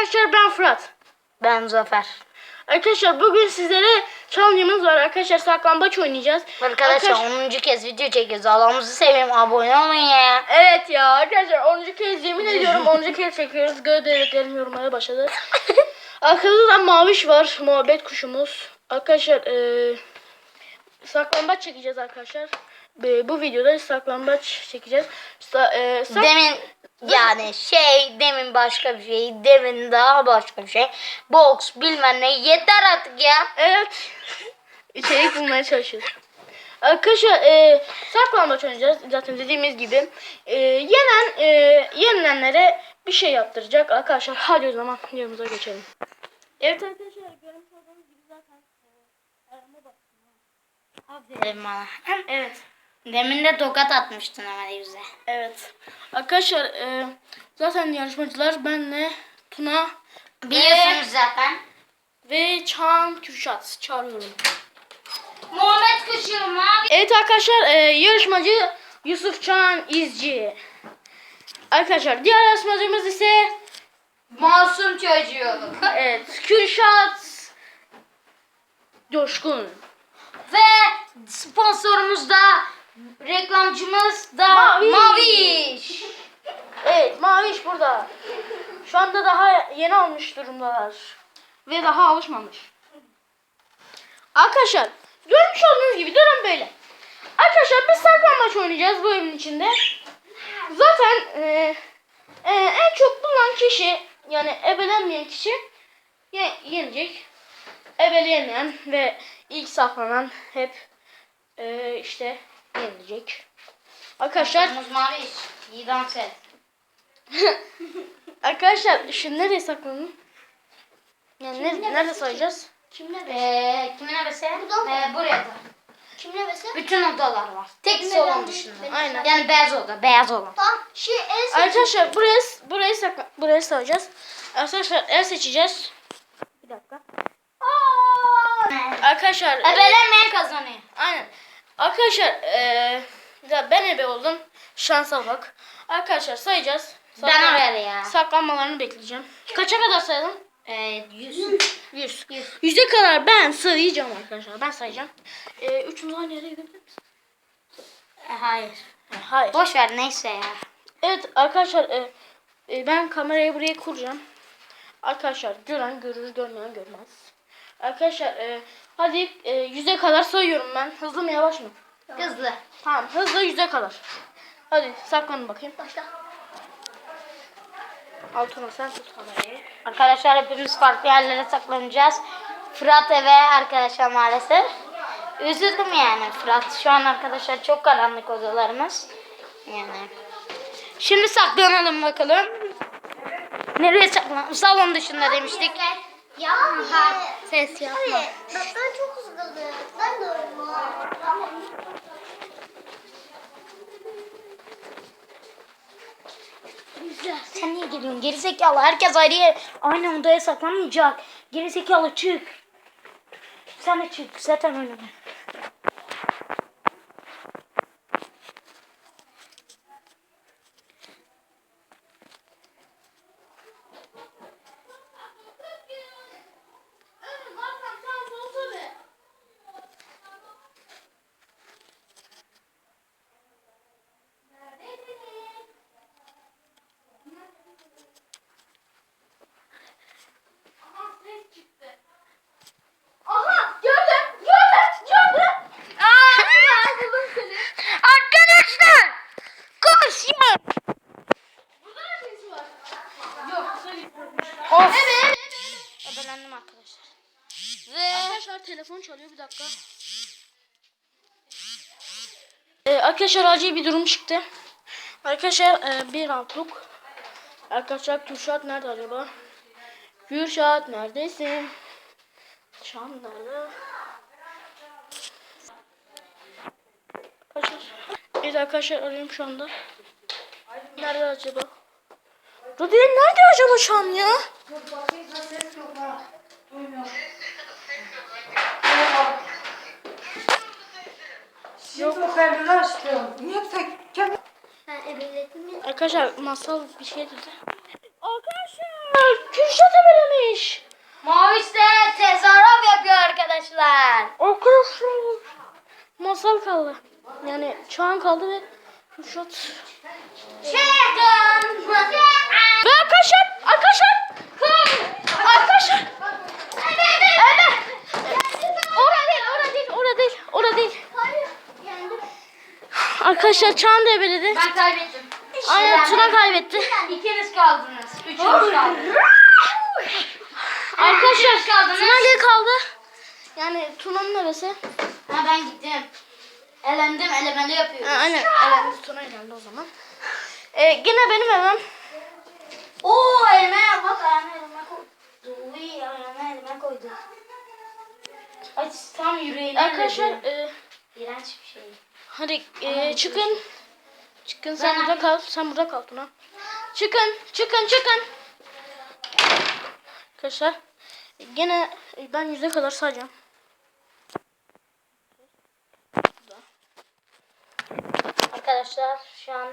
arkadaşlar ben Fırat. Ben Zafer. Arkadaşlar bugün sizlere challenge'ımız var. Arkadaşlar saklambaç oynayacağız. Arkadaşlar Arkadaş- 10. kez video çekiyoruz. Allah'ımızı seveyim abone olun ya. Evet ya arkadaşlar 10. kez yemin ediyorum 10. kez çekiyoruz. Gördüklerim yorumlara başladı. Arkada da maviş var. Muhabbet kuşumuz. Arkadaşlar eee saklambaç çekeceğiz arkadaşlar. E, bu videoda saklambaç çekeceğiz. Sa, eee, sak- Demin yani şey demin başka bir şey demin daha başka bir şey. Box bilmem ne yeter artık ya. Evet. İçerik bulmaya çalışıyoruz. Arkadaşlar e, saklambaç oynayacağız. Zaten dediğimiz gibi. E, yenen, e, yenilenlere bir şey yaptıracak. Arkadaşlar hadi o zaman videomuza geçelim. Evet arkadaşlar görmüş olduğunuz gibi zaten e, arama baktım. Demin bana. Evet. Demin de tokat atmıştın ama yüze. Evet. Arkadaşlar e, zaten yarışmacılar benle Tuna Biliyorsunuz zaten. ve Çağan Kürşat çağırıyorum. Muhammed Kuşu mavi. Evet arkadaşlar e, yarışmacı Yusuf Çağan İzci. Arkadaşlar diğer yarışmacımız ise Masum çocuğu. evet, Kürşat Coşkun. Ve sponsorumuz da reklamcımız da Maviş. Maviş. Evet Maviş burada. Şu anda daha yeni almış durumdalar. Ve daha alışmamış. Arkadaşlar görmüş olduğunuz gibi durum böyle. Arkadaşlar biz saklambaç oynayacağız bu evin içinde. Zaten e, e, en çok bulunan kişi yani ebelenmeyen kişi ye- yenecek. Ebeleyemeyen ve ilk saklanan hep e, işte yenilecek. Arkadaşlar Sponsorumuz Maviş. İyi dans et. Arkadaşlar şimdi nereye saklanın? Yani ne, nerede sayacağız? Kimle be? Ee, kimin mı? Ee, buraya da. Kimle bese? Bütün odalar var. Tek salon dışında. Aynen. Yani beyaz oda, beyaz oda. Tamam. Şey en son. Arkadaşlar buraya burayı sakla burayı sayacağız. Arkadaşlar el seçeceğiz. Bir dakika. Arkadaşlar e, Ebelenmeyen kazanıyor. aynen. Arkadaşlar e, ya ben ebe oldum. Şansa bak. Arkadaşlar sayacağız. Ben Saklan- oraya ya. Saklanmalarını bekleyeceğim. Kaça kadar sayalım? Ee, 100. 100. 100'e kadar ben sayacağım arkadaşlar. Ben sayacağım. E, üçümüz aynı yere gidebilir miyiz? Ee, hayır. Hayır. Boş ver neyse ya. Evet arkadaşlar e, e, ben kamerayı buraya kuracağım. Arkadaşlar gören görür görmeyen görmez. Arkadaşlar e, hadi e, yüze kadar sayıyorum ben. Hızlı mı yavaş mı? Hızlı. Tamam hızlı yüze kadar. Hadi saklanın bakayım. Başla. Altına sen tut kamerayı. Arkadaşlar hepimiz farklı yerlere saklanacağız. Fırat eve arkadaşlar maalesef. Üzüldüm yani Fırat. Şu an arkadaşlar çok karanlık odalarımız. Yani. Şimdi saklanalım bakalım. Nereye saklan? Salon dışında demiştik. Ya abi. Ses yapma. Abi ben, ben çok sıkıldım. Ben de. Tamam. Sen niye geliyorsun? Gerizekalı. Herkes ayrı yer, aynı odaya saklanmayacak. Gerizekalı çık. Sen de çık. Zaten oynama. Aha gördüm gördüm gördüm. Arkadaşlar! Koşun! Burada ne sesi var? Yok söyle. Of. Evet. Ebelendim arkadaşlar. Ve Arkadaşlar telefon çalıyor bir dakika. Ee, arkadaşlar acil bir durum çıktı. Arkadaşlar e, bir outlook. Arkadaşlar Kürşat nerede acaba? Kürşat neredesin? Şu an nerede? Arkadaşlar. Evet arkadaşlar arıyorum şu anda. Nerede acaba? Rodiyen nerede acaba şu an ya? Yok o perdeleri açtım. Niye tek kendi... Ha, e, Arkadaşlar masal bir şey dedi. Arkadaşlar Kürşat'a verilmiş. Mavis de tezahürat yapıyor arkadaşlar. Arkadaşlar masal kaldı. Yani çağın kaldı ve Kürşat Arkadaşlar Çağan da ebeledi. Ben kaybettim. Aynen Tuna kaybetti. İkiniz kaldınız. Üçünüz kaldınız. Arkadaşlar kaldınız. Tuna geri kaldı. Yani Tuna'nın neresi? Ha ben gittim. Elendim, elemeli Ha, yapıyoruz. aynen. Evet, Tuna geldi o zaman. Ee, yine benim evim. Oo elime bak ayağımı elime koydu. Uy ayağımı elime koydu. Ay tam yüreğine Arkadaşlar e, İğrenç bir şey. Hadi e, çıkın. Çıkın sen burada kal. Sen burada kal Tuna. Çıkın, çıkın, çıkın. Arkadaşlar gene e, ben yüze kadar sayacağım. Arkadaşlar şu an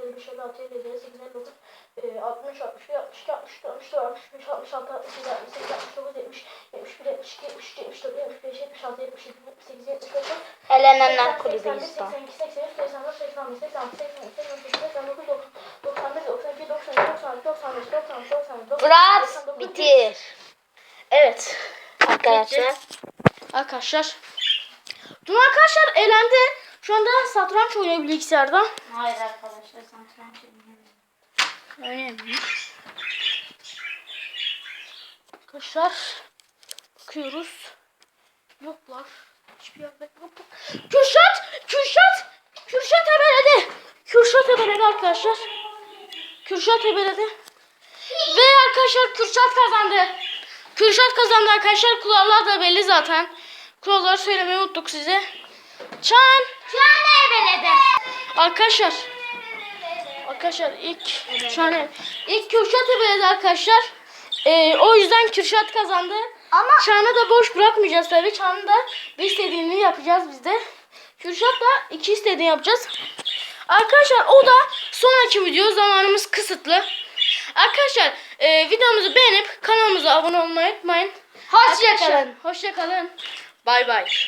54, 55, 56, 57, 58, 59, e, 60, 61, 62, 63, 64, 65, 66, 67, 68, 69, 70, 71, 72, 73, 74, 75, 76, 77, 78, 79, elenenler kulübüyüz da. 82, 83, 84, 85, 86, 87, 88, 89, 91, 92, 93, 94, 95, 96, 97, Fırat bitir. Evet. Arkadaşlar. Arkadaşlar. Dün arkadaşlar elendi. Şu anda satranç oynuyor bilgisayarda. Hayır arkadaşlar satranç oynuyorum. Oynayamıyor. Arkadaşlar. Bakıyoruz. Yoklar. Hiçbir yerde yok. Kürşat! Kürşat! Kürşat ebeledi. Kürşat ebeledi arkadaşlar. Kürşat ebeledi. Ve arkadaşlar Kürşat kazandı. Kürşat kazandı arkadaşlar. Kurallar da belli zaten. Kuralları söylemeyi unuttuk size. Çan! Anda ebeledi. Arkadaşlar. Arkadaşlar ilk şu an ilk Kürşat ebeledi arkadaşlar. Ee, o yüzden Kürşat kazandı. Ama Çağan'ı da boş bırakmayacağız tabii. Çağan'ı da bir istediğini yapacağız biz de. Kürşat da iki istediğini yapacağız. Arkadaşlar o da sonraki video zamanımız kısıtlı. Arkadaşlar e, videomuzu beğenip kanalımıza abone olmayı unutmayın. Hoşça Arkadaşlar, kalın. Hoşça kalın. Bay bay.